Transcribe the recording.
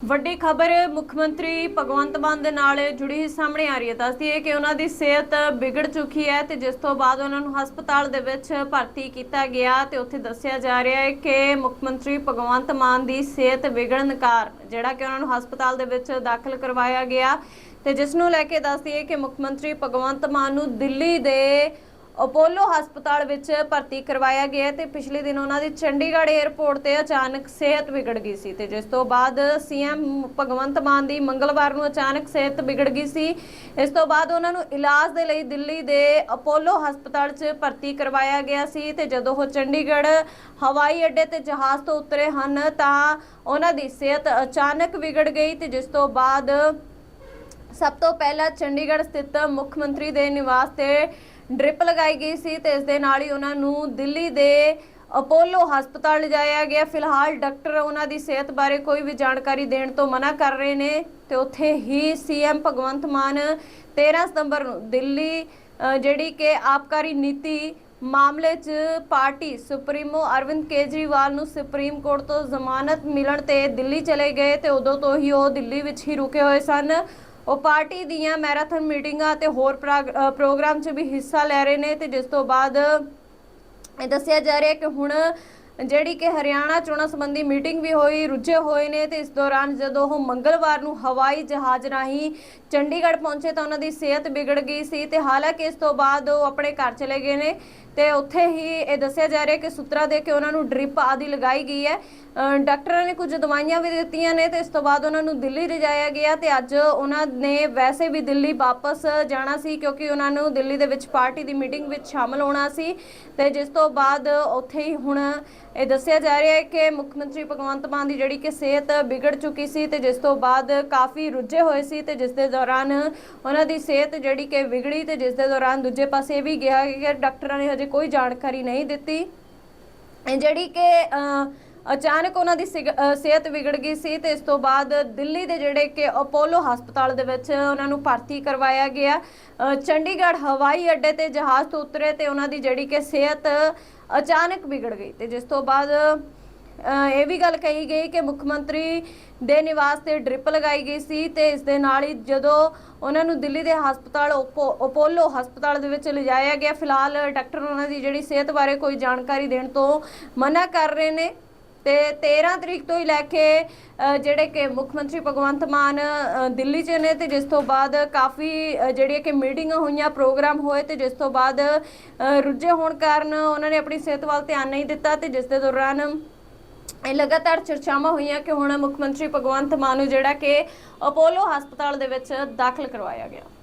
ਵੱਡੀ ਖਬਰ ਮੁੱਖ ਮੰਤਰੀ ਭਗਵੰਤ ਮਾਨ ਦੇ ਨਾਲ ਜੁੜੀ ਹੋਈ ਸਾਹਮਣੇ ਆ ਰਹੀ ਹੈ। ਦੱਸਦੀ ਹੈ ਕਿ ਉਹਨਾਂ ਦੀ ਸਿਹਤ ਵਿਗੜ ਚੁੱਕੀ ਹੈ ਤੇ ਜਿਸ ਤੋਂ ਬਾਅਦ ਉਹਨਾਂ ਨੂੰ ਹਸਪਤਾਲ ਦੇ ਵਿੱਚ ਭਰਤੀ ਕੀਤਾ ਗਿਆ ਤੇ ਉੱਥੇ ਦੱਸਿਆ ਜਾ ਰਿਹਾ ਹੈ ਕਿ ਮੁੱਖ ਮੰਤਰੀ ਭਗਵੰਤ ਮਾਨ ਦੀ ਸਿਹਤ ਵਿਗੜਨ ਕਾਰਨ ਜਿਹੜਾ ਕਿ ਉਹਨਾਂ ਨੂੰ ਹਸਪਤਾਲ ਦੇ ਵਿੱਚ ਦਾਖਲ ਕਰਵਾਇਆ ਗਿਆ ਤੇ ਜਿਸ ਨੂੰ ਲੈ ਕੇ ਦੱਸਦੀ ਹੈ ਕਿ ਮੁੱਖ ਮੰਤਰੀ ਭਗਵੰਤ ਮਾਨ ਨੂੰ ਦਿੱਲੀ ਦੇ ਅਪੋਲੋ ਹਸਪਤਾਲ ਵਿੱਚ ਭਰਤੀ ਕਰਵਾਇਆ ਗਿਆ ਤੇ ਪਿਛਲੇ ਦਿਨ ਉਹਨਾਂ ਦੀ ਚੰਡੀਗੜ੍ਹ 에ਅਰਪੋਰਟ ਤੇ ਅਚਾਨਕ ਸਿਹਤ ਵਿਗੜ ਗਈ ਸੀ ਤੇ ਜਿਸ ਤੋਂ ਬਾਅਦ ਸੀਐਮ ਭਗਵੰਤ ਮਾਨ ਦੀ ਮੰਗਲਵਾਰ ਨੂੰ ਅਚਾਨਕ ਸਿਹਤ ਵਿਗੜ ਗਈ ਸੀ। ਇਸ ਤੋਂ ਬਾਅਦ ਉਹਨਾਂ ਨੂੰ ਇਲਾਜ ਦੇ ਲਈ ਦਿੱਲੀ ਦੇ ਅਪੋਲੋ ਹਸਪਤਾਲ 'ਚ ਭਰਤੀ ਕਰਵਾਇਆ ਗਿਆ ਸੀ ਤੇ ਜਦੋਂ ਉਹ ਚੰਡੀਗੜ੍ਹ ਹਵਾਈ ਅੱਡੇ ਤੇ ਜਹਾਜ਼ ਤੋਂ ਉਤਰੇ ਹਨ ਤਾਂ ਉਹਨਾਂ ਦੀ ਸਿਹਤ ਅਚਾਨਕ ਵਿਗੜ ਗਈ ਤੇ ਜਿਸ ਤੋਂ ਬਾਅਦ ਸਭ ਤੋਂ ਪਹਿਲਾਂ ਚੰਡੀਗੜ੍ਹ ਸਥਿਤ ਮੁੱਖ ਮੰਤਰੀ ਦੇ ਨਿਵਾਸ ਤੇ ਡ੍ਰਿਪ ਲਗਾਈ ਗਈ ਸੀ ਤੇ ਇਸ ਦੇ ਨਾਲ ਹੀ ਉਹਨਾਂ ਨੂੰ ਦਿੱਲੀ ਦੇ ਅਪੋਲੋ ਹਸਪਤਾਲ ਲਿਜਾਇਆ ਗਿਆ। ਫਿਲਹਾਲ ਡਾਕਟਰ ਉਹਨਾਂ ਦੀ ਸਿਹਤ ਬਾਰੇ ਕੋਈ ਵੀ ਜਾਣਕਾਰੀ ਦੇਣ ਤੋਂ ਮਨਾ ਕਰ ਰਹੇ ਨੇ ਤੇ ਉੱਥੇ ਹੀ ਸੀਐਮ ਭਗਵੰਤ ਮਾਨ 13 ਸਤੰਬਰ ਨੂੰ ਦਿੱਲੀ ਜਿਹੜੀ ਕਿ ਆਬਕਾਰੀ ਨੀਤੀ ਮਾਮਲੇ 'ਚ ਪਾਰਟੀ ਸੁਪਰੀਮੋ ਅਰਵਿੰਦ ਕੇਜਰੀਵਾਲ ਨੂੰ ਸੁਪਰੀਮ ਕੋਰਟ ਤੋਂ ਜ਼ਮਾਨਤ ਮਿਲਣ ਤੇ ਦਿੱਲੀ ਚਲੇ ਗਏ ਤੇ ਉਦੋਂ ਤੋਂ ਹੀ ਉਹ ਦਿੱਲੀ ਵਿੱਚ ਹੀ ਰੁਕੇ ਹੋਏ ਸਨ। ਉਹ ਪਾਰਟੀ ਦੀਆਂ ਮੈਰਾਥਨ ਮੀਟਿੰਗਾਂ ਤੇ ਹੋਰ ਪ੍ਰੋਗਰਾਮ 'ਚ ਵੀ ਹਿੱਸਾ ਲੈ ਰਹੇ ਨੇ ਤੇ ਜਿਸ ਤੋਂ ਬਾਅਦ ਇਹ ਦੱਸਿਆ ਜਾ ਰਿਹਾ ਕਿ ਹੁਣ ਜਿਹੜੀ ਕਿ ਹਰਿਆਣਾ ਚੋਣਾਂ ਸੰਬੰਧੀ ਮੀਟਿੰਗ ਵੀ ਹੋਈ, ਰੁੱਝੇ ਹੋਏ ਨੇ ਤੇ ਇਸ ਦੌਰਾਨ ਜਦੋਂ ਉਹ ਮੰਗਲਵਾਰ ਨੂੰ ਹਵਾਈ ਜਹਾਜ਼ ਰਾਹੀਂ ਚੰਡੀਗੜ੍ਹ ਪਹੁੰਚੇ ਤਾਂ ਉਹਨਾਂ ਦੀ ਸਿਹਤ ਵਿਗੜ ਗਈ ਸੀ ਤੇ ਹਾਲਾਂਕਿ ਇਸ ਤੋਂ ਬਾਅਦ ਉਹ ਆਪਣੇ ਘਰ ਚਲੇ ਗਏ ਨੇ ਤੇ ਉੱਥੇ ਹੀ ਇਹ ਦੱਸਿਆ ਜਾ ਰਿਹਾ ਕਿ ਸੂਤਰਾਂ ਦੇ ਕੇ ਉਹਨਾਂ ਨੂੰ ਡ੍ਰਿਪ ਆਦਿ ਲਗਾਈ ਗਈ ਹੈ। ਡਾਕਟਰਾਂ ਨੇ ਕੁਝ ਦਵਾਈਆਂ ਵੀ ਦਿੱਤੀਆਂ ਨੇ ਤੇ ਇਸ ਤੋਂ ਬਾਅਦ ਉਹਨਾਂ ਨੂੰ ਦਿੱਲੀ ਲਿਜਾਇਆ ਗਿਆ ਤੇ ਅੱਜ ਉਹਨਾਂ ਨੇ ਵੈਸੇ ਵੀ ਦਿੱਲੀ ਵਾਪਸ ਜਾਣਾ ਸੀ ਕਿਉਂਕਿ ਉਹਨਾਂ ਨੂੰ ਦਿੱਲੀ ਦੇ ਵਿੱਚ ਪਾਰਟੀ ਦੀ ਮੀਟਿੰਗ ਵਿੱਚ ਸ਼ਾਮਲ ਹੋਣਾ ਸੀ ਤੇ ਜਿਸ ਤੋਂ ਬਾਅਦ ਉੱਥੇ ਹੀ ਹੁਣ ਇਹ ਦੱਸਿਆ ਜਾ ਰਿਹਾ ਹੈ ਕਿ ਮੁੱਖ ਮੰਤਰੀ ਭਗਵੰਤ ਮਾਨ ਦੀ ਜਿਹੜੀ ਕਿ ਸਿਹਤ ਵਿਗੜ ਚੁੱਕੀ ਸੀ ਤੇ ਜਿਸ ਤੋਂ ਬਾਅਦ ਕਾਫੀ ਰੁੱਝੇ ਹੋਏ ਸੀ ਤੇ ਜਿਸ ਦੇ ਦੌਰਾਨ ਉਹਨਾਂ ਦੀ ਸਿਹਤ ਜਿਹੜੀ ਕਿ ਵਿਗੜੀ ਤੇ ਜਿਸ ਦੇ ਦੌਰਾਨ ਦੂਜੇ ਪਾਸੇ ਇਹ ਵੀ ਗਿਆ ਕਿ ਡਾਕਟਰਾਂ ਨੇ ਹਜੇ ਕੋਈ ਜਾਣਕਾਰੀ ਨਹੀਂ ਦਿੱਤੀ। ਜਿਹੜੀ ਕਿ ਅ, ਅਚਾਨਕ ਉਹਨਾਂ ਦੀ ਸਿਗ- ਅ, ਸਿਹਤ ਵਿਗੜ ਗਈ ਸੀ ਤੇ ਇਸ ਤੋਂ ਬਾਅਦ ਦਿੱਲੀ ਦੇ ਜਿਹੜੇ ਕਿ ਅਪੋਲੋ ਹਸਪਤਾਲ ਦੇ ਵਿੱਚ ਉਹਨਾਂ ਨੂੰ ਭਰਤੀ ਕਰਵਾਇਆ ਗਿਆ। ਅ, ਚੰਡੀਗੜ੍ਹ ਹਵਾਈ ਅੱਡੇ ਤੇ ਜਹਾਜ਼ ਤੋਂ ਉਤਰੇ ਤੇ ਉਹਨਾਂ ਦੀ ਜਿਹੜੀ ਕਿ ਸਿਹਤ ਅਚਾਨਕ ਵਿਗੜ ਗਈ ਤੇ ਜਿਸ ਤੋਂ ਬਾਅਦ ਅ, ਇਹ ਵੀ ਗੱਲ ਕਹੀ ਗਈ ਕਿ ਮੁੱਖ ਮੰਤਰੀ ਦੇ ਨਿਵਾਸ ਤੇ ਡ੍ਰਿਪ ਲਗਾਈ ਗਈ ਸੀ ਤੇ ਇਸ ਦੇ ਨਾਲ ਹੀ ਜਦੋਂ ਉਹਨਾਂ ਨੂੰ ਦਿੱਲੀ ਦੇ ਹਸਪਤਾਲ ਓਪੋ- ਅਪੋਲੋ ਹਸਪਤਾਲ ਦੇ ਵਿੱਚ ਲਿਜਾਇਆ ਗਿਆ ਫਿਲਹਾਲ ਡਾਕਟਰ ਉਹਨਾਂ ਦੀ ਜਿਹੜੀ ਸਿਹਤ ਬਾਰੇ ਕੋਈ ਜਾਣਕਾਰੀ ਦੇਣ ਤੋਂ ਮਨਾ ਕਰ ਰਹੇ ਨੇ। ਤੇ 13 ਤਰੀਕ ਤੋਂ ਹੀ ਲੈ ਕੇ ਜਿਹੜੇ ਕਿ ਮੁੱਖ ਮੰਤਰੀ ਭਗਵੰਤ ਮਾਨ ਦਿੱਲੀ 'ਚ ਨੇ ਤੇ ਜਿਸ ਤੋਂ ਬਾਅਦ ਕਾਫੀ ਅ, ਜਿਹੜੀਆਂ ਕਿ ਮੀਟਿੰਗਾਂ ਹੋਈਆਂ ਪ੍ਰੋਗਰਾਮ ਹੋਏ ਤੇ ਜਿਸ ਤੋਂ ਬਾਅਦ ਰੁੱਝੇ ਹੋਣ ਕਾਰਨ ਉਹਨਾਂ ਨੇ ਆਪਣੀ ਸਿਹਤ ਵੱਲ ਧਿਆਨ ਨਹੀਂ ਦਿੱਤਾ ਤੇ ਜਿਸ ਦੇ ਦੌਰਾਨ ਇਹ ਲਗਾਤਾਰ ਚਰਚਾਵਾਂ ਹੋਈਆਂ ਕਿ ਹੁਣ ਮੁੱਖ ਮੰਤਰੀ ਭਗਵੰਤ ਮਾਨ ਨੂੰ ਜਿਹੜਾ ਕਿ ਅਪੋਲੋ ਹਸਪਤਾਲ ਦੇ ਵਿੱਚ ਦਾਖਲ ਕਰਵਾਇਆ ਗਿਆ।